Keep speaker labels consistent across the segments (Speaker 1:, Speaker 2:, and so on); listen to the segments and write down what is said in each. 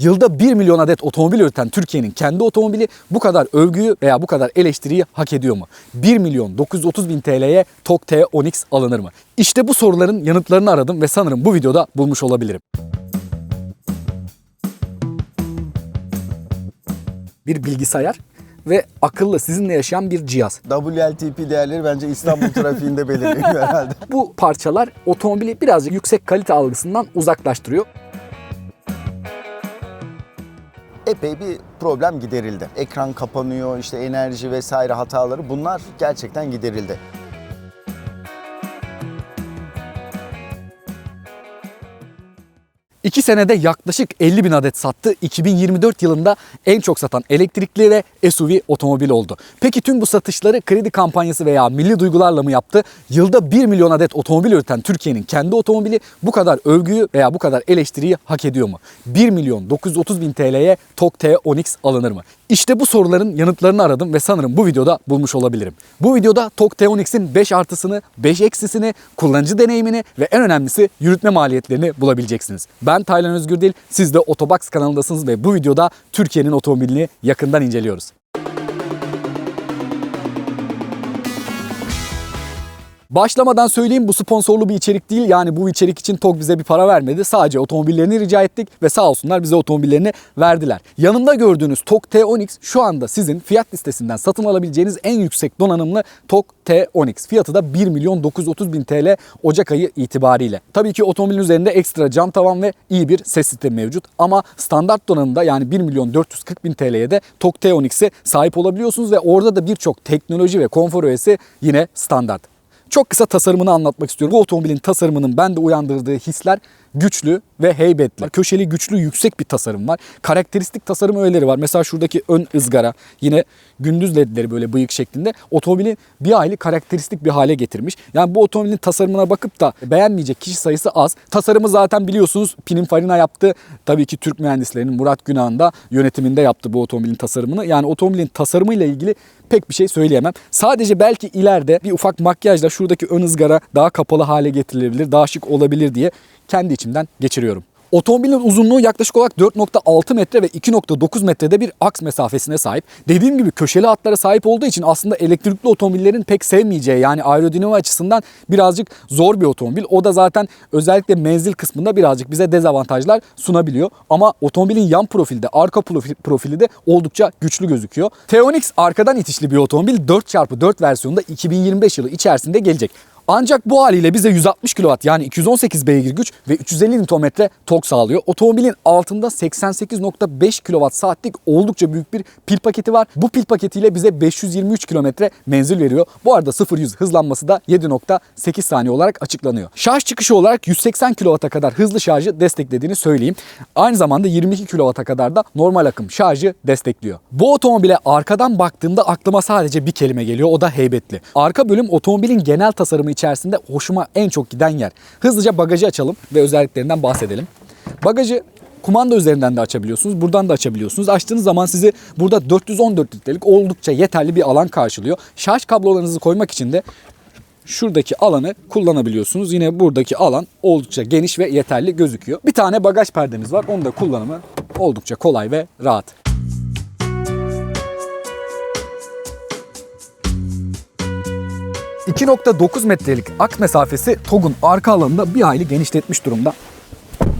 Speaker 1: Yılda 1 milyon adet otomobil üreten Türkiye'nin kendi otomobili bu kadar övgüyü veya bu kadar eleştiriyi hak ediyor mu? 1 milyon 930 bin TL'ye TOG T10X alınır mı? İşte bu soruların yanıtlarını aradım ve sanırım bu videoda bulmuş olabilirim. Bir bilgisayar ve akıllı sizinle yaşayan bir cihaz.
Speaker 2: WLTP değerleri bence İstanbul trafiğinde belirleniyor herhalde.
Speaker 1: Bu parçalar otomobili birazcık yüksek kalite algısından uzaklaştırıyor.
Speaker 2: Epey bir problem giderildi. Ekran kapanıyor, işte enerji vesaire hataları bunlar gerçekten giderildi.
Speaker 1: İki senede yaklaşık 50 bin adet sattı. 2024 yılında en çok satan elektrikli ve SUV otomobil oldu. Peki tüm bu satışları kredi kampanyası veya milli duygularla mı yaptı? Yılda 1 milyon adet otomobil üreten Türkiye'nin kendi otomobili bu kadar övgüyü veya bu kadar eleştiriyi hak ediyor mu? 1 milyon 930 bin TL'ye TOG T10X alınır mı? İşte bu soruların yanıtlarını aradım ve sanırım bu videoda bulmuş olabilirim. Bu videoda TOG T10X'in 5 artısını, 5 eksisini, kullanıcı deneyimini ve en önemlisi yürütme maliyetlerini bulabileceksiniz. Ben Taylan Özgürdil, siz de Otobox kanalındasınız ve bu videoda Türkiye'nin otomobilini yakından inceliyoruz. Başlamadan söyleyeyim bu sponsorlu bir içerik değil. Yani bu içerik için TOG bize bir para vermedi. Sadece otomobillerini rica ettik ve sağ olsunlar bize otomobillerini verdiler. Yanımda gördüğünüz TOG T10X şu anda sizin fiyat listesinden satın alabileceğiniz en yüksek donanımlı TOG T10X. Fiyatı da 1 milyon 930 bin TL Ocak ayı itibariyle. Tabii ki otomobilin üzerinde ekstra cam tavan ve iyi bir ses sistemi mevcut. Ama standart donanımda yani 1 milyon 440 bin TL'ye de TOG T10X'e sahip olabiliyorsunuz ve orada da birçok teknoloji ve konfor öğesi yine standart. Çok kısa tasarımını anlatmak istiyorum. Bu otomobilin tasarımının bende uyandırdığı hisler güçlü ve heybetli. Köşeli güçlü yüksek bir tasarım var. Karakteristik tasarım öğeleri var. Mesela şuradaki ön ızgara yine gündüz ledleri böyle bıyık şeklinde otomobili bir aylık karakteristik bir hale getirmiş. Yani bu otomobilin tasarımına bakıp da beğenmeyecek kişi sayısı az. Tasarımı zaten biliyorsunuz Pininfarina yaptı. Tabii ki Türk mühendislerinin Murat Günah'ın da yönetiminde yaptı bu otomobilin tasarımını. Yani otomobilin tasarımıyla ilgili pek bir şey söyleyemem. Sadece belki ileride bir ufak makyajla şuradaki ön ızgara daha kapalı hale getirilebilir, daha şık olabilir diye kendi içimden geçiriyorum. Otomobilin uzunluğu yaklaşık olarak 4.6 metre ve 2.9 metrede bir aks mesafesine sahip. Dediğim gibi köşeli hatlara sahip olduğu için aslında elektrikli otomobillerin pek sevmeyeceği yani aerodinamik açısından birazcık zor bir otomobil. O da zaten özellikle menzil kısmında birazcık bize dezavantajlar sunabiliyor. Ama otomobilin yan profilde, arka profil, profili de oldukça güçlü gözüküyor. T10X arkadan itişli bir otomobil 4x4 versiyonunda 2025 yılı içerisinde gelecek. Ancak bu haliyle bize 160 kW yani 218 beygir güç ve 350 Nm tork sağlıyor. Otomobilin altında 88.5 kWh saatlik oldukça büyük bir pil paketi var. Bu pil paketiyle bize 523 km menzil veriyor. Bu arada 0-100 hızlanması da 7.8 saniye olarak açıklanıyor. Şarj çıkışı olarak 180 kW'a kadar hızlı şarjı desteklediğini söyleyeyim. Aynı zamanda 22 kW'a kadar da normal akım şarjı destekliyor. Bu otomobile arkadan baktığımda aklıma sadece bir kelime geliyor o da heybetli. Arka bölüm otomobilin genel tasarımı içerisinde hoşuma en çok giden yer. Hızlıca bagajı açalım ve özelliklerinden bahsedelim. Bagajı kumanda üzerinden de açabiliyorsunuz. Buradan da açabiliyorsunuz. Açtığınız zaman sizi burada 414 litrelik oldukça yeterli bir alan karşılıyor. Şarj kablolarınızı koymak için de şuradaki alanı kullanabiliyorsunuz. Yine buradaki alan oldukça geniş ve yeterli gözüküyor. Bir tane bagaj perdemiz var. Onun da kullanımı oldukça kolay ve rahat. ...2.9 metrelik aks mesafesi TOG'un arka alanında bir hayli genişletmiş durumda.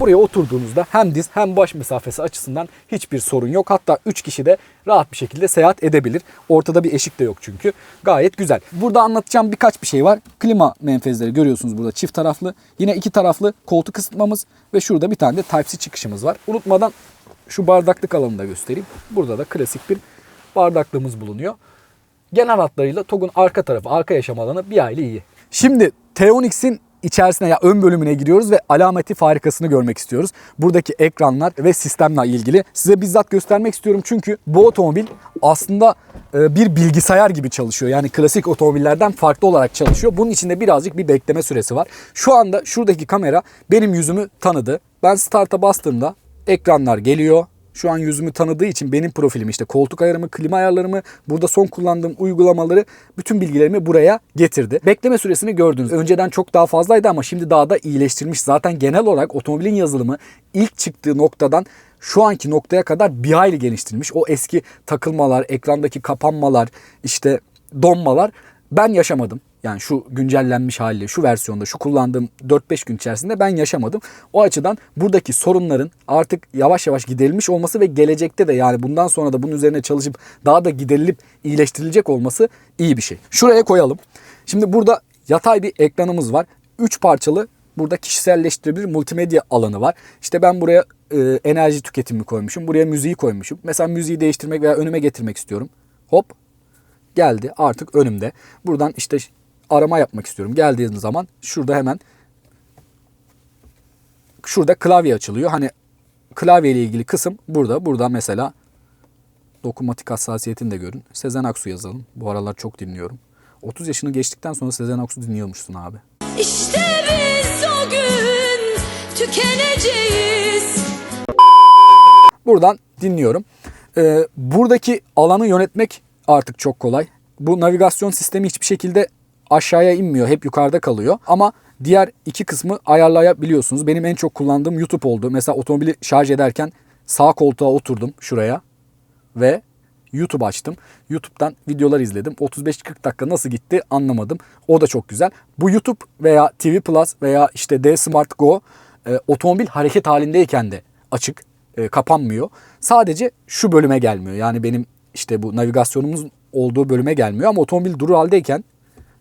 Speaker 1: Buraya oturduğunuzda hem diz hem baş mesafesi açısından hiçbir sorun yok. Hatta 3 kişi de rahat bir şekilde seyahat edebilir. Ortada bir eşik de yok çünkü. Gayet güzel. Burada anlatacağım birkaç bir şey var. Klima menfezleri görüyorsunuz burada çift taraflı. Yine iki taraflı koltuk ısıtmamız ve şurada bir tane de Type-C çıkışımız var. Unutmadan şu bardaklık alanını da göstereyim. Burada da klasik bir bardaklığımız bulunuyor. Genel hatlarıyla TOG'un arka tarafı, arka yaşam alanı bir aile iyi. Şimdi T10X'in içerisine ya ön bölümüne giriyoruz ve alameti farikasını görmek istiyoruz. Buradaki ekranlar ve sistemle ilgili size bizzat göstermek istiyorum çünkü bu otomobil aslında e, bir bilgisayar gibi çalışıyor. Yani klasik otomobillerden farklı olarak çalışıyor. Bunun içinde birazcık bir bekleme süresi var. Şu anda şuradaki kamera benim yüzümü tanıdı. Ben start'a bastığımda ekranlar geliyor. Şu an yüzümü tanıdığı için benim profilimi işte koltuk ayarımı, klima ayarlarımı, burada son kullandığım uygulamaları bütün bilgilerimi buraya getirdi. Bekleme süresini gördünüz. Önceden çok daha fazlaydı ama şimdi daha da iyileştirilmiş. Zaten genel olarak otomobilin yazılımı ilk çıktığı noktadan şu anki noktaya kadar bir hayli geliştirilmiş. O eski takılmalar, ekrandaki kapanmalar, işte donmalar ben yaşamadım. Yani şu güncellenmiş haliyle, şu versiyonda, şu kullandığım 4-5 gün içerisinde ben yaşamadım. O açıdan buradaki sorunların artık yavaş yavaş giderilmiş olması ve gelecekte de yani bundan sonra da bunun üzerine çalışıp daha da giderilip iyileştirilecek olması iyi bir şey. Şuraya koyalım. Şimdi burada yatay bir ekranımız var. 3 parçalı burada kişiselleştirilebilir multimedya alanı var. İşte ben buraya e, enerji tüketimi koymuşum. Buraya müziği koymuşum. Mesela müziği değiştirmek veya önüme getirmek istiyorum. Hop geldi artık önümde. Buradan işte arama yapmak istiyorum. Geldiğim zaman şurada hemen şurada klavye açılıyor. Hani klavye ile ilgili kısım burada. Burada mesela dokunmatik hassasiyetini de görün. Sezen Aksu yazalım. Bu aralar çok dinliyorum. 30 yaşını geçtikten sonra Sezen Aksu dinliyormuşsun abi.
Speaker 3: İşte biz o gün tükeneceğiz.
Speaker 1: Buradan dinliyorum. Ee, buradaki alanı yönetmek artık çok kolay. Bu navigasyon sistemi hiçbir şekilde aşağıya inmiyor. Hep yukarıda kalıyor. Ama diğer iki kısmı ayarlayabiliyorsunuz. Benim en çok kullandığım YouTube oldu. Mesela otomobili şarj ederken sağ koltuğa oturdum şuraya ve YouTube açtım. YouTube'dan videolar izledim. 35-40 dakika nasıl gitti anlamadım. O da çok güzel. Bu YouTube veya TV Plus veya işte D Smart Go e, otomobil hareket halindeyken de açık, e, kapanmıyor. Sadece şu bölüme gelmiyor. Yani benim işte bu navigasyonumuz olduğu bölüme gelmiyor ama otomobil durur haldeyken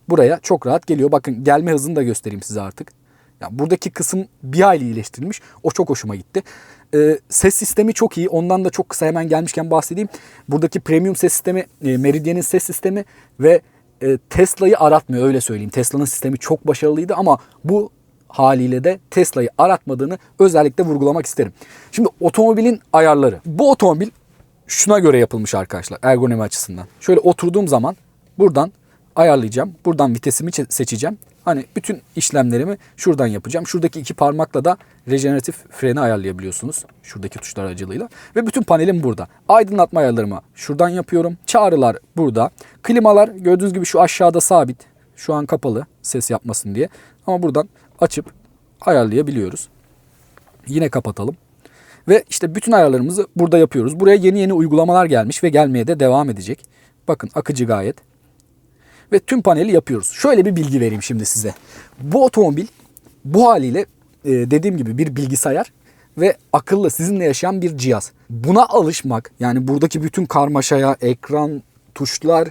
Speaker 1: buraya çok rahat geliyor. Bakın gelme hızını da göstereyim size artık. Yani buradaki kısım bir hayli iyileştirilmiş. O çok hoşuma gitti. Ee, ses sistemi çok iyi. Ondan da çok kısa hemen gelmişken bahsedeyim. Buradaki premium ses sistemi, e, Meridian'in ses sistemi ve e, Tesla'yı aratmıyor öyle söyleyeyim. Tesla'nın sistemi çok başarılıydı ama bu haliyle de Tesla'yı aratmadığını özellikle vurgulamak isterim. Şimdi otomobilin ayarları. Bu otomobil şuna göre yapılmış arkadaşlar ergonomi açısından. Şöyle oturduğum zaman buradan ayarlayacağım. Buradan vitesimi çe- seçeceğim. Hani bütün işlemlerimi şuradan yapacağım. Şuradaki iki parmakla da rejeneratif freni ayarlayabiliyorsunuz. Şuradaki tuşlar aracılığıyla. Ve bütün panelim burada. Aydınlatma ayarlarımı şuradan yapıyorum. Çağrılar burada. Klimalar gördüğünüz gibi şu aşağıda sabit. Şu an kapalı ses yapmasın diye. Ama buradan açıp ayarlayabiliyoruz. Yine kapatalım. Ve işte bütün ayarlarımızı burada yapıyoruz. Buraya yeni yeni uygulamalar gelmiş ve gelmeye de devam edecek. Bakın akıcı gayet. Ve tüm paneli yapıyoruz. Şöyle bir bilgi vereyim şimdi size. Bu otomobil bu haliyle e, dediğim gibi bir bilgisayar ve akıllı sizinle yaşayan bir cihaz. Buna alışmak yani buradaki bütün karmaşaya, ekran, tuşlar,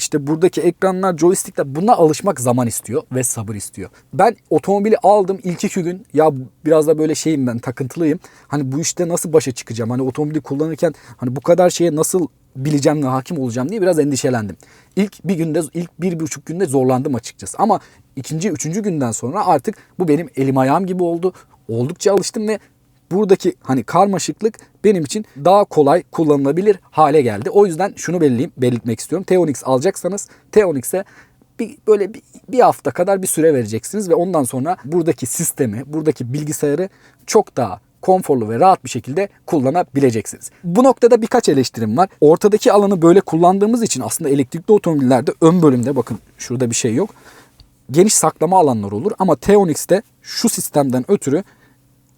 Speaker 1: işte buradaki ekranlar, joystickler buna alışmak zaman istiyor ve sabır istiyor. Ben otomobili aldım ilk iki gün ya biraz da böyle şeyim ben takıntılıyım. Hani bu işte nasıl başa çıkacağım? Hani otomobili kullanırken hani bu kadar şeye nasıl bileceğim ve hakim olacağım diye biraz endişelendim. İlk bir günde, ilk bir buçuk günde zorlandım açıkçası. Ama ikinci, üçüncü günden sonra artık bu benim elim ayağım gibi oldu. Oldukça alıştım ve buradaki hani karmaşıklık benim için daha kolay kullanılabilir hale geldi. O yüzden şunu belirleyeyim, belirtmek istiyorum. T-Onix alacaksanız T-Onix'e bir, böyle bir, bir hafta kadar bir süre vereceksiniz ve ondan sonra buradaki sistemi, buradaki bilgisayarı çok daha konforlu ve rahat bir şekilde kullanabileceksiniz. Bu noktada birkaç eleştirim var. Ortadaki alanı böyle kullandığımız için aslında elektrikli otomobillerde ön bölümde bakın şurada bir şey yok. Geniş saklama alanları olur ama T-Onix'te şu sistemden ötürü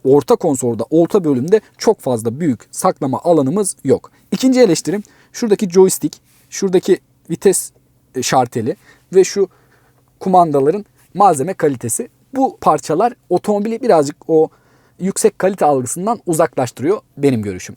Speaker 1: orta konsolda, orta bölümde çok fazla büyük saklama alanımız yok. İkinci eleştirim şuradaki joystick, şuradaki vites e, şarteli ve şu kumandaların malzeme kalitesi. Bu parçalar otomobili birazcık o yüksek kalite algısından uzaklaştırıyor benim görüşüm.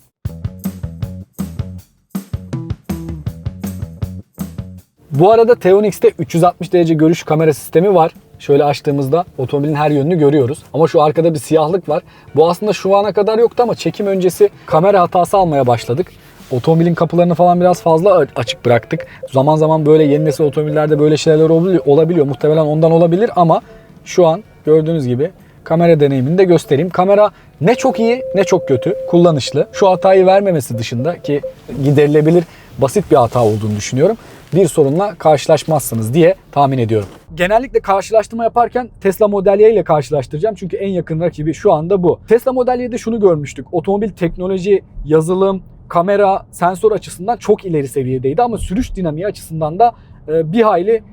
Speaker 1: Bu arada Teonix'te 360 derece görüş kamera sistemi var. Şöyle açtığımızda otomobilin her yönünü görüyoruz. Ama şu arkada bir siyahlık var. Bu aslında şu ana kadar yoktu ama çekim öncesi kamera hatası almaya başladık. Otomobilin kapılarını falan biraz fazla açık bıraktık. Zaman zaman böyle yeni nesil otomobillerde böyle şeyler olabiliyor. Muhtemelen ondan olabilir ama şu an gördüğünüz gibi kamera deneyimini de göstereyim. Kamera ne çok iyi ne çok kötü. Kullanışlı. Şu hatayı vermemesi dışında ki giderilebilir basit bir hata olduğunu düşünüyorum. Bir sorunla karşılaşmazsınız diye tahmin ediyorum. Genellikle karşılaştırma yaparken Tesla Model Y ile karşılaştıracağım. Çünkü en yakın rakibi şu anda bu. Tesla Model Y'de şunu görmüştük. Otomobil teknoloji, yazılım, kamera, sensör açısından çok ileri seviyedeydi ama sürüş dinamiği açısından da e, bir hayli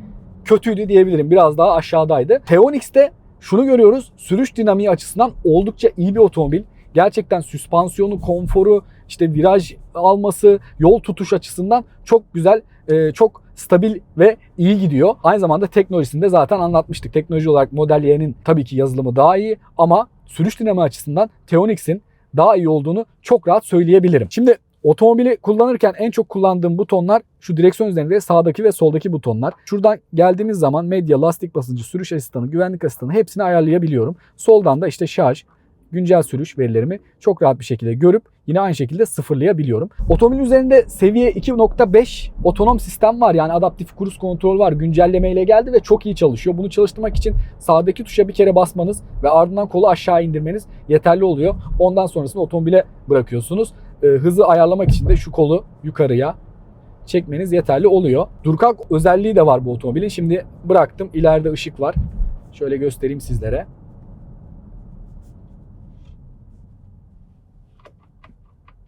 Speaker 1: kötüydü diyebilirim. Biraz daha aşağıdaydı. Teonix'te şunu görüyoruz. Sürüş dinamiği açısından oldukça iyi bir otomobil. Gerçekten süspansiyonu, konforu, işte viraj alması, yol tutuş açısından çok güzel, e, çok stabil ve iyi gidiyor. Aynı zamanda teknolojisini de zaten anlatmıştık. Teknoloji olarak Model Y'nin tabii ki yazılımı daha iyi ama sürüş dinamiği açısından Teonix'in daha iyi olduğunu çok rahat söyleyebilirim. Şimdi otomobili kullanırken en çok kullandığım butonlar şu direksiyon üzerinde sağdaki ve soldaki butonlar. Şuradan geldiğimiz zaman medya, lastik basıncı, sürüş asistanı, güvenlik asistanı hepsini ayarlayabiliyorum. Soldan da işte şarj, güncel sürüş verilerimi çok rahat bir şekilde görüp yine aynı şekilde sıfırlayabiliyorum. Otomobil üzerinde seviye 2.5 otonom sistem var. Yani adaptif cruise kontrol var. Güncelleme ile geldi ve çok iyi çalışıyor. Bunu çalıştırmak için sağdaki tuşa bir kere basmanız ve ardından kolu aşağı indirmeniz yeterli oluyor. Ondan sonrasını otomobile bırakıyorsunuz. Ee, hızı ayarlamak için de şu kolu yukarıya çekmeniz yeterli oluyor. Durkak özelliği de var bu otomobilin. Şimdi bıraktım. İleride ışık var. Şöyle göstereyim sizlere.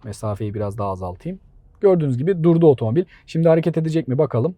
Speaker 1: Mesafeyi biraz daha azaltayım. Gördüğünüz gibi durdu otomobil. Şimdi hareket edecek mi bakalım.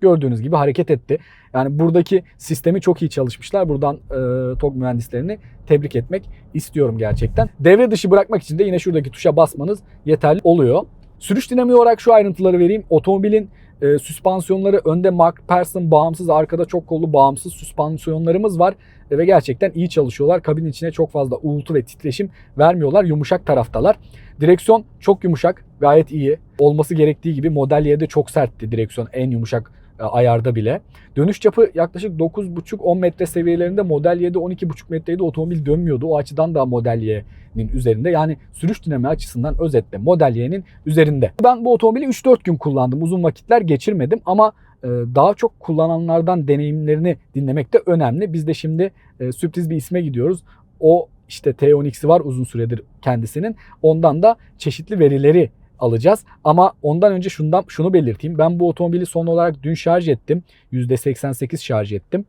Speaker 1: Gördüğünüz gibi hareket etti. Yani buradaki sistemi çok iyi çalışmışlar. Buradan e, TOG mühendislerini tebrik etmek istiyorum gerçekten. Devre dışı bırakmak için de yine şuradaki tuşa basmanız yeterli oluyor. Sürüş dinamiği olarak şu ayrıntıları vereyim. Otomobilin e, süspansiyonları önde Mark Persson bağımsız, arkada çok kollu bağımsız süspansiyonlarımız var E, ve gerçekten iyi çalışıyorlar. Kabin içine çok fazla uğultu ve titreşim vermiyorlar. Yumuşak taraftalar. Direksiyon çok yumuşak, gayet iyi. Olması gerektiği gibi Model Y'de çok sertti direksiyon en yumuşak ayarda bile. Dönüş çapı yaklaşık 9,5-10 metre seviyelerinde Model Y'de 12,5 metreydi otomobil dönmüyordu. O açıdan da Model Y'nin üzerinde. Yani sürüş dinamiği açısından özetle Model Y'nin üzerinde. Ben bu otomobili 3-4 gün kullandım. Uzun vakitler geçirmedim ama e, daha çok kullananlardan deneyimlerini dinlemek de önemli. Biz de şimdi e, sürpriz bir isme gidiyoruz. O işte T12'si var uzun süredir kendisinin. Ondan da çeşitli verileri alacağız. Ama ondan önce şundan şunu belirteyim. Ben bu otomobili son olarak dün şarj ettim. %88 şarj ettim.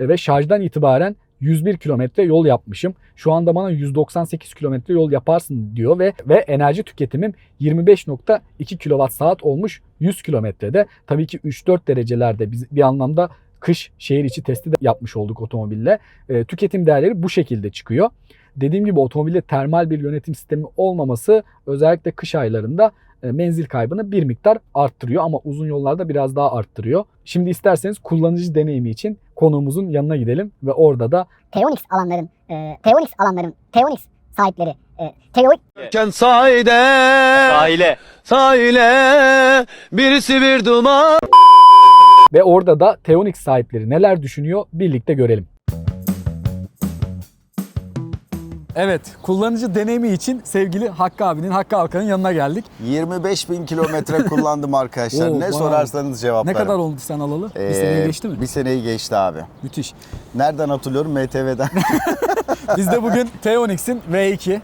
Speaker 1: E, Ve şarjdan itibaren 101 kilometre yol yapmışım. Şu anda bana 198 kilometre yol yaparsın diyor ve ve enerji tüketimim 25.2 kilowatt saat olmuş 100 kilometrede. Tabii ki 3-4 derecelerde biz bir anlamda kış şehir içi testi de yapmış olduk otomobille. E, tüketim değerleri bu şekilde çıkıyor. Dediğim gibi otomobilde termal bir yönetim sistemi olmaması özellikle kış aylarında e, menzil kaybını bir miktar arttırıyor ama uzun yollarda biraz daha arttırıyor. Şimdi isterseniz kullanıcı deneyimi için konuğumuzun yanına gidelim ve orada da
Speaker 4: Teonix alanların, e, Teonix alanların, Teonix sahipleri, e, Teo-
Speaker 5: Ken sahile
Speaker 6: Sahile.
Speaker 5: Sahile Birisi bir duman
Speaker 1: ve orada da Teonix sahipleri neler düşünüyor birlikte görelim. Evet, kullanıcı deneyimi için sevgili Hakkı abinin, Hakkı Alkan'ın yanına geldik.
Speaker 2: 25 bin kilometre kullandım arkadaşlar.
Speaker 1: Oo,
Speaker 2: ne
Speaker 1: bayağı.
Speaker 2: sorarsanız cevaplarım.
Speaker 1: Ne kadar oldu sen alalı? bir
Speaker 2: Ee,
Speaker 1: seneye geçti mi?
Speaker 2: Bir seneyi geçti abi.
Speaker 1: Müthiş.
Speaker 2: Nereden hatırlıyorum? MTV'den.
Speaker 1: Biz de bugün Teonix'in V2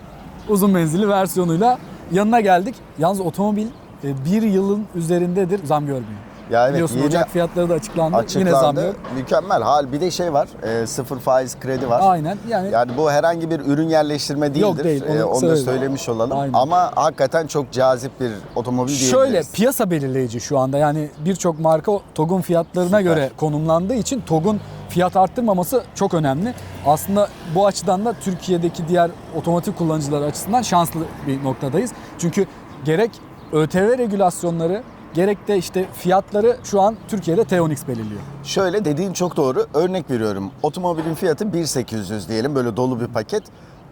Speaker 1: uzun menzilli versiyonuyla yanına geldik. Yalnız otomobil e, bir yılın üzerindedir zam görmüyor.
Speaker 2: Ya evet
Speaker 1: Biliyorsun
Speaker 2: yeni
Speaker 1: Ocak fiyatları da açıklandı. Yine zam
Speaker 2: açıklandı.
Speaker 1: yok.
Speaker 2: Mükemmel. Hal bir de şey var. e, sıfır faiz kredi var.
Speaker 1: Aynen yani
Speaker 2: Yani bu herhangi bir ürün yerleştirme değildir.
Speaker 1: Yok değil, onu
Speaker 2: onu da söylemiş olalım.
Speaker 1: Aynen.
Speaker 2: Ama hakikaten çok cazip bir otomobil diyebiliriz.
Speaker 1: Şöyle piyasa belirleyici şu anda yani birçok marka TOG'un fiyatlarına
Speaker 2: Süper.
Speaker 1: göre konumlandığı için TOG'un fiyat arttırmaması çok önemli. Aslında bu açıdan da Türkiye'deki diğer otomotiv kullanıcıları açısından şanslı bir noktadayız. Çünkü gerek ÖTV regülasyonları gerek de işte fiyatları şu an Türkiye'de Teonix belirliyor.
Speaker 2: Şöyle dediğin çok doğru. Örnek veriyorum. Otomobilin fiyatı 1800 diyelim böyle dolu bir paket.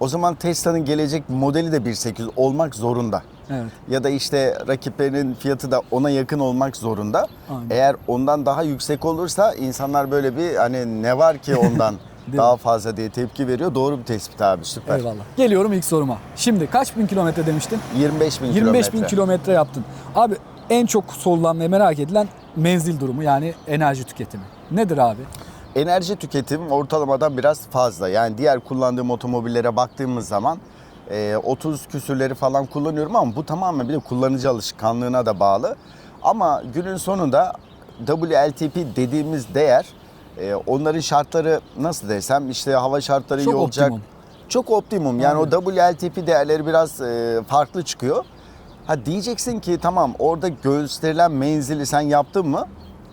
Speaker 2: O zaman Tesla'nın gelecek modeli de 1800 olmak zorunda.
Speaker 1: Evet.
Speaker 2: Ya da işte rakiplerinin fiyatı da ona yakın olmak zorunda.
Speaker 1: Aynen.
Speaker 2: Eğer ondan daha yüksek olursa insanlar böyle bir hani ne var ki ondan daha fazla diye tepki veriyor. Doğru bir tespit abi süper.
Speaker 1: Eyvallah. Geliyorum ilk soruma. Şimdi kaç bin kilometre demiştin?
Speaker 2: 25 bin
Speaker 1: 25 bin
Speaker 2: kilometre.
Speaker 1: kilometre yaptın. Abi en çok sorulan ve merak edilen menzil durumu yani enerji tüketimi. Nedir abi?
Speaker 2: Enerji tüketim ortalamadan biraz fazla. Yani diğer kullandığım otomobillere baktığımız zaman e, 30 küsürleri falan kullanıyorum ama bu tamamen bir de kullanıcı alışkanlığına da bağlı. Ama günün sonunda WLTP dediğimiz değer e, onların şartları nasıl desem işte hava şartları
Speaker 1: Çok
Speaker 2: iyi olacak.
Speaker 1: optimum.
Speaker 2: Çok optimum. Yani o WLTP değerleri biraz e, farklı çıkıyor. Ha diyeceksin ki tamam orada gösterilen menzili sen yaptın mı?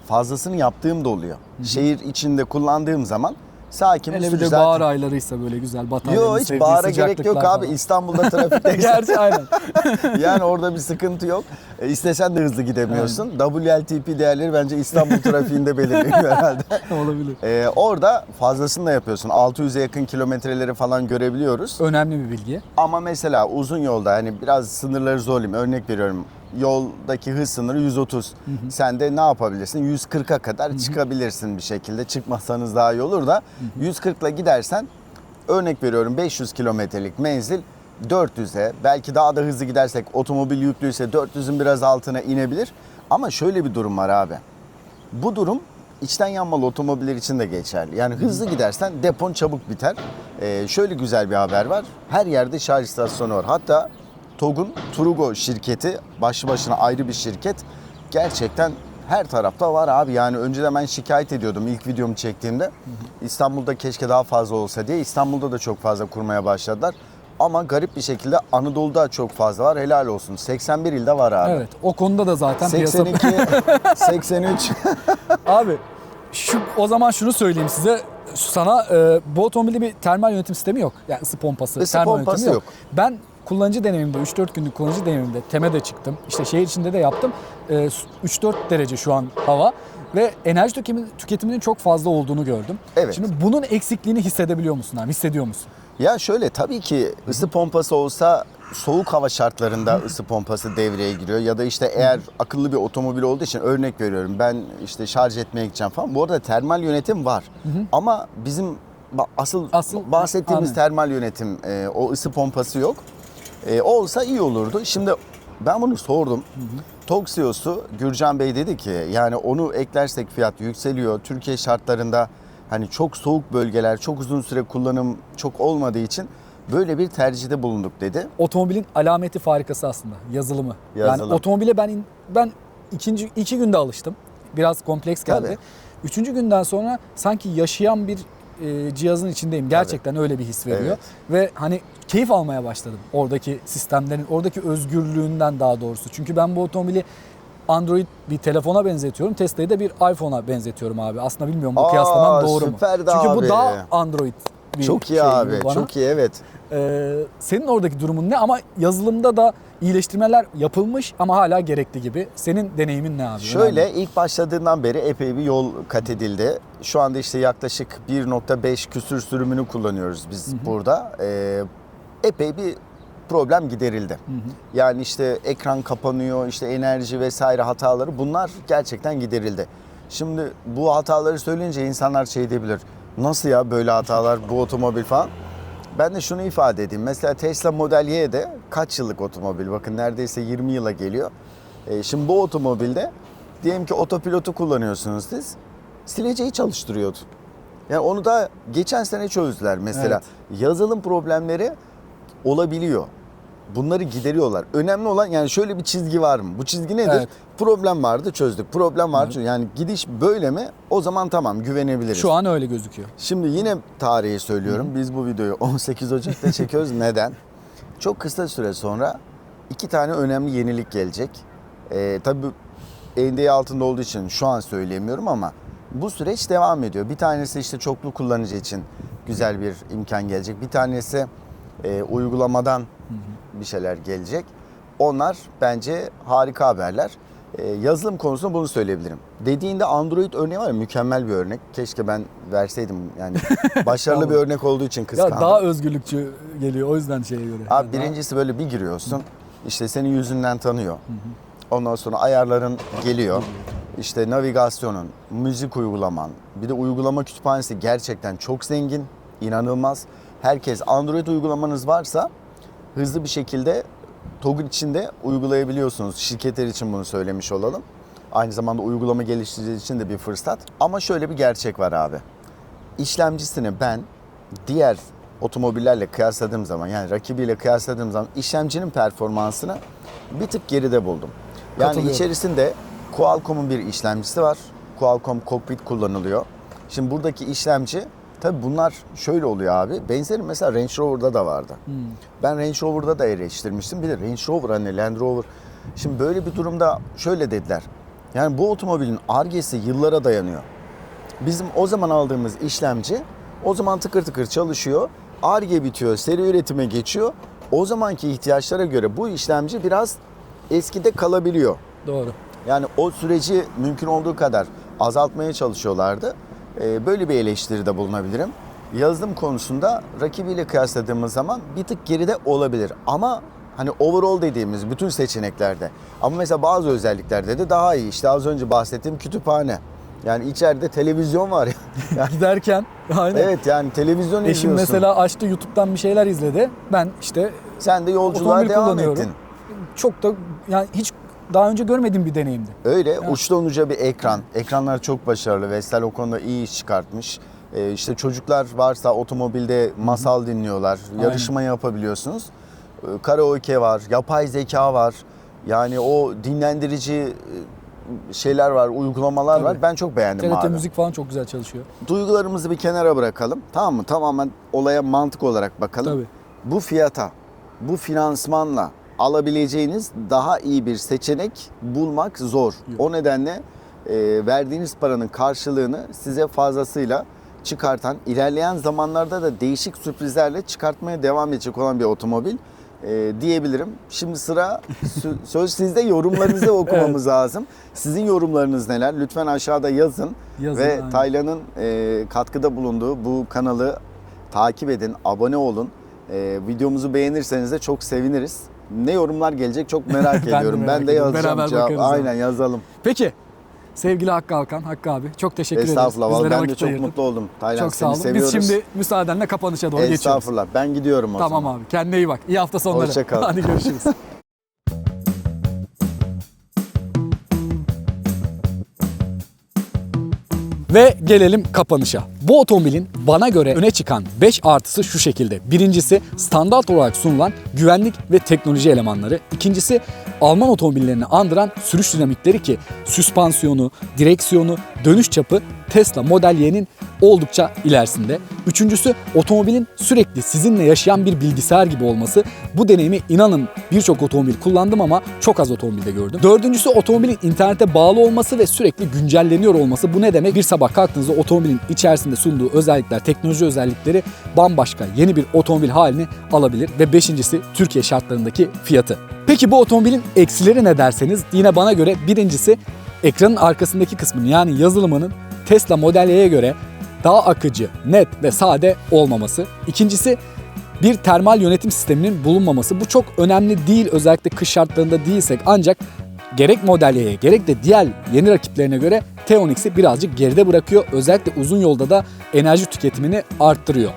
Speaker 2: Fazlasını yaptığım da oluyor. Şehir içinde kullandığım zaman sakin
Speaker 1: Hele bir de bahar aylarıysa böyle güzel bataryanın
Speaker 2: Yok hiç bağıra gerek yok
Speaker 1: sıcaklıklar
Speaker 2: abi.
Speaker 1: falan.
Speaker 2: İstanbul'da trafikte
Speaker 1: Gerçi aynen.
Speaker 2: yani orada bir sıkıntı yok. E, istesen de hızlı gidemiyorsun. WLTP değerleri bence İstanbul trafiğinde belirleniyor herhalde.
Speaker 1: Olabilir.
Speaker 2: E, orada fazlasını da yapıyorsun. 600'e yakın kilometreleri falan görebiliyoruz.
Speaker 1: Önemli bir bilgi.
Speaker 2: Ama mesela uzun yolda hani biraz sınırları zorlayayım. Örnek veriyorum. Yoldaki hız sınırı 130. Sen de ne yapabilirsin? 140'a kadar çıkabilirsin bir şekilde. Çıkmasanız daha iyi olur da 140 ile gidersen örnek veriyorum 500 kilometrelik menzil 400'e belki daha da hızlı gidersek otomobil yüklüyse 400'ün biraz altına inebilir. Ama şöyle bir durum var abi. Bu durum içten yanmalı otomobiller için de geçerli. Yani hızlı gidersen depon çabuk biter. Ee, şöyle güzel bir haber var. Her yerde şarj istasyonu var. Hatta TOG'un Trugo şirketi başlı başına ayrı bir şirket. Gerçekten her tarafta var abi. Yani önceden ben şikayet ediyordum ilk videomu çektiğimde. İstanbul'da keşke daha fazla olsa diye. İstanbul'da da çok fazla kurmaya başladılar. Ama garip bir şekilde Anadolu'da çok fazla var. Helal olsun. 81 ilde var abi.
Speaker 1: Evet. O konuda da zaten piyasa
Speaker 2: 82, 83.
Speaker 1: Abi şu o zaman şunu söyleyeyim size. Sana e, bu otomobilde bir termal yönetim sistemi yok. Yani ısı pompası,
Speaker 2: Isı
Speaker 1: termal
Speaker 2: pompası
Speaker 1: yönetimi
Speaker 2: yok.
Speaker 1: Ben kullanıcı deneyimimde 3-4 günlük kullanıcı deneyimimde TEM'e de çıktım. İşte şehir içinde de yaptım. E, 3-4 derece şu an hava ve enerji tüketimi, tüketiminin çok fazla olduğunu gördüm.
Speaker 2: Evet.
Speaker 1: Şimdi bunun eksikliğini hissedebiliyor musun abi? Hissediyor musun?
Speaker 2: Ya şöyle tabii ki ısı pompası olsa soğuk hava şartlarında ısı pompası devreye giriyor ya da işte eğer akıllı bir otomobil olduğu için örnek veriyorum ben işte şarj etmeye gideceğim falan. Bu arada termal yönetim var. Ama bizim asıl,
Speaker 1: Asıl-
Speaker 2: bahsettiğimiz
Speaker 1: Aynen.
Speaker 2: termal yönetim e, o ısı pompası yok. E, olsa iyi olurdu. Şimdi ben bunu sordum. TOG CEO'su Gürcan Bey dedi ki yani onu eklersek fiyat yükseliyor. Türkiye şartlarında hani çok soğuk bölgeler, çok uzun süre kullanım çok olmadığı için böyle bir tercihte bulunduk dedi.
Speaker 1: Otomobilin alameti farikası aslında yazılımı. Yani
Speaker 2: Yazılım.
Speaker 1: otomobile ben ben ikinci iki günde alıştım. Biraz kompleks geldi.
Speaker 2: Tabii.
Speaker 1: Üçüncü günden sonra sanki yaşayan bir e, cihazın içindeyim. Gerçekten öyle bir his veriyor.
Speaker 2: Evet.
Speaker 1: Ve hani keyif almaya başladım oradaki sistemlerin, oradaki özgürlüğünden daha doğrusu. Çünkü ben bu otomobili Android bir telefona benzetiyorum. Tesla'yı da bir iPhone'a benzetiyorum abi. Aslında bilmiyorum bu
Speaker 2: Aa,
Speaker 1: kıyaslamam doğru mu? Çünkü
Speaker 2: abi.
Speaker 1: bu daha Android bir
Speaker 2: çok iyi
Speaker 1: şey
Speaker 2: abi,
Speaker 1: bana.
Speaker 2: çok iyi evet.
Speaker 1: Ee, senin oradaki durumun ne? Ama yazılımda da iyileştirmeler yapılmış ama hala gerekli gibi. Senin deneyimin ne abi?
Speaker 2: Şöyle
Speaker 1: Önemli.
Speaker 2: ilk başladığından beri epey bir yol kat edildi. Şu anda işte yaklaşık 1.5 küsür sürümünü kullanıyoruz biz burada. Ee, epey bir problem giderildi. Yani işte ekran kapanıyor, işte enerji vesaire hataları bunlar gerçekten giderildi. Şimdi bu hataları söyleyince insanlar şey diyebilir. Nasıl ya böyle hatalar bu otomobil falan? Ben de şunu ifade edeyim. Mesela Tesla Model Y'de kaç yıllık otomobil? Bakın neredeyse 20 yıla geliyor. E, şimdi bu otomobilde diyelim ki otopilotu kullanıyorsunuz siz. Sileceği çalıştırıyordu. Yani onu da geçen sene çözdüler mesela. Yazılım problemleri olabiliyor. Bunları gideriyorlar. Önemli olan yani şöyle bir çizgi var mı? Bu çizgi nedir?
Speaker 1: Evet.
Speaker 2: Problem vardı çözdük. Problem vardı çözdük. Yani gidiş böyle mi? O zaman tamam güvenebiliriz.
Speaker 1: Şu an öyle gözüküyor.
Speaker 2: Şimdi yine tarihi söylüyorum. Biz bu videoyu 18 Ocak'ta çekiyoruz. Neden? Çok kısa süre sonra iki tane önemli yenilik gelecek. Ee, tabii NDA altında olduğu için şu an söyleyemiyorum ama bu süreç devam ediyor. Bir tanesi işte çoklu kullanıcı için güzel bir imkan gelecek. Bir tanesi e, uygulamadan bir şeyler gelecek. Onlar bence harika haberler. Ee, yazılım konusunda bunu söyleyebilirim. Dediğinde Android örneği var ya mükemmel bir örnek. Keşke ben verseydim yani başarılı bir örnek olduğu için
Speaker 1: Ya
Speaker 2: kıskandım.
Speaker 1: daha özgürlükçü geliyor o yüzden şeye göre.
Speaker 2: Abi
Speaker 1: Yani
Speaker 2: birincisi böyle bir giriyorsun. işte senin yüzünden tanıyor. Ondan sonra ayarların geliyor. İşte navigasyonun, müzik uygulaman, bir de uygulama kütüphanesi gerçekten çok zengin, inanılmaz. Herkes Android uygulamanız varsa hızlı bir şekilde TOG'un içinde uygulayabiliyorsunuz. Şirketler için bunu söylemiş olalım. Aynı zamanda uygulama geliştiriciler için de bir fırsat. Ama şöyle bir gerçek var abi. İşlemcisini ben diğer otomobillerle kıyasladığım zaman yani rakibiyle kıyasladığım zaman işlemcinin performansını bir tık geride buldum. Yani içerisinde Qualcomm'un bir işlemcisi var. Qualcomm Cockpit kullanılıyor. Şimdi buradaki işlemci tabi bunlar şöyle oluyor abi. Benzeri mesela Range Rover'da da vardı. Ben Range Rover'da da eleştirmiştim. Bir de Range Rover hani Land Rover. Şimdi böyle bir durumda şöyle dediler. Yani bu otomobilin argesi yıllara dayanıyor. Bizim o zaman aldığımız işlemci o zaman tıkır tıkır çalışıyor. Arge bitiyor, seri üretime geçiyor. O zamanki ihtiyaçlara göre bu işlemci biraz eskide kalabiliyor.
Speaker 1: Doğru.
Speaker 2: Yani o süreci mümkün olduğu kadar azaltmaya çalışıyorlardı. Ee, böyle bir eleştiride bulunabilirim. Yazılım konusunda rakibiyle kıyasladığımız zaman bir tık geride olabilir. Ama hani overall dediğimiz bütün seçeneklerde. Ama mesela bazı özelliklerde de daha iyi. İşte az önce bahsettiğim kütüphane. Yani içeride televizyon var ya. Yani
Speaker 1: Giderken aynen.
Speaker 2: evet yani televizyon
Speaker 1: Eşim
Speaker 2: izliyorsun.
Speaker 1: mesela açtı YouTube'dan bir şeyler izledi. Ben işte
Speaker 2: Sen de yolculuğa devam ettin.
Speaker 1: çok da yani hiç daha önce görmediğim bir deneyimdi.
Speaker 2: Öyle uçtan uca bir ekran. Ekranlar çok başarılı. Vestel o konuda iyi iş çıkartmış. Ee, işte çocuklar varsa otomobilde masal dinliyorlar. Yarışma yapabiliyorsunuz. Ee, karaoke var, yapay zeka var. Yani o dinlendirici e, şeyler var, uygulamalar var.
Speaker 1: Tabii.
Speaker 2: Ben çok beğendim
Speaker 1: TRT
Speaker 2: abi.
Speaker 1: müzik falan çok güzel çalışıyor.
Speaker 2: Duygularımızı bir kenara bırakalım. Tamam mı? Tamamen olaya mantık olarak bakalım.
Speaker 1: Tabii.
Speaker 2: Bu fiyata, bu finansmanla alabileceğiniz daha iyi bir seçenek bulmak zor. O nedenle e, verdiğiniz paranın karşılığını size fazlasıyla çıkartan, ilerleyen zamanlarda da değişik sürprizlerle çıkartmaya devam edecek olan bir otomobil e, diyebilirim. Şimdi sıra sö- söz sizde yorumlarınızı okumamız lazım. Sizin yorumlarınız neler? Lütfen aşağıda yazın.
Speaker 1: Yazın,
Speaker 2: Ve. Taylan'ın e, katkıda bulunduğu bu kanalı takip edin, abone olun. E, videomuzu beğenirseniz de çok seviniriz. Ne yorumlar gelecek çok merak
Speaker 1: Ben de
Speaker 2: ediyorum.
Speaker 1: merak
Speaker 2: ben de
Speaker 1: ediyorum.
Speaker 2: yazacağım
Speaker 1: Beraber
Speaker 2: cevap. Aynen yazalım.
Speaker 1: Peki sevgili Hakkı Alkan, Hakkı abi çok teşekkür ederiz.
Speaker 2: Estağfurullah.
Speaker 1: Bizlere
Speaker 2: Ben de çok
Speaker 1: ayırdın.
Speaker 2: mutlu oldum. Taylan
Speaker 1: Çok sağ olun.
Speaker 2: seviyoruz.
Speaker 1: Biz şimdi müsaadenle kapanışa doğru geçiyoruz.
Speaker 2: Estağfurullah. Ben gidiyorum o
Speaker 1: Tamam
Speaker 2: zaman.
Speaker 1: abi. Kendine iyi bak. İyi hafta sonları.
Speaker 2: Hoşça kal.
Speaker 1: Hadi görüşürüz. Ve gelelim kapanışa. Bu otomobilin bana göre öne çıkan 5 artısı şu şekilde. Birincisi standart olarak sunulan güvenlik ve teknoloji elemanları. İkincisi Alman otomobillerini andıran sürüş dinamikleri ki süspansiyonu, direksiyonu, dönüş çapı Tesla Model Y'nin oldukça ilerisinde. Üçüncüsü otomobilin sürekli sizinle yaşayan bir bilgisayar gibi olması. Bu deneyimi inanın birçok otomobil kullandım ama çok az otomobilde gördüm. Dördüncüsü otomobilin internete bağlı olması ve sürekli güncelleniyor olması. Bu ne demek? Bir sabah kalktığınızda otomobilin içerisinde sunduğu özellikler, teknoloji özellikleri bambaşka yeni bir otomobil halini alabilir. Ve beşincisi Türkiye şartlarındaki fiyatı. Peki bu otomobilin eksileri ne derseniz yine bana göre birincisi ekranın arkasındaki kısmın yani yazılımının Tesla Model Y'ye göre daha akıcı, net ve sade olmaması. İkincisi bir termal yönetim sisteminin bulunmaması. Bu çok önemli değil özellikle kış şartlarında değilsek ancak gerek Model Y'ye gerek de diğer yeni rakiplerine göre T-Onix'i birazcık geride bırakıyor. Özellikle uzun yolda da enerji tüketimini arttırıyor.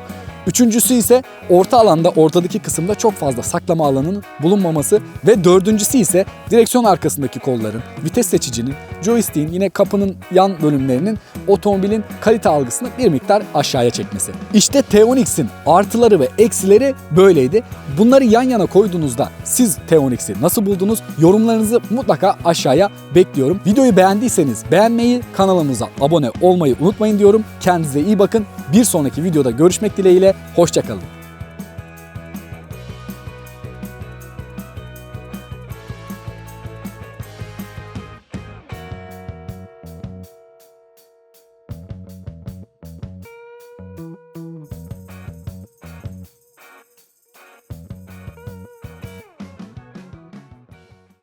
Speaker 1: Üçüncüsü ise orta alanda ortadaki kısımda çok fazla saklama alanının bulunmaması ve dördüncüsü ise direksiyon arkasındaki kolların, vites seçicinin, joystick'in yine kapının yan bölümlerinin otomobilin kalite algısını bir miktar aşağıya çekmesi. İşte T-Onix'in artıları ve eksileri böyleydi. Bunları yan yana koyduğunuzda siz T-Onix'i nasıl buldunuz? Yorumlarınızı mutlaka aşağıya bekliyorum. Videoyu beğendiyseniz beğenmeyi, kanalımıza abone olmayı unutmayın diyorum. Kendinize iyi bakın. Bir sonraki videoda görüşmek dileğiyle. Hoşçakalın.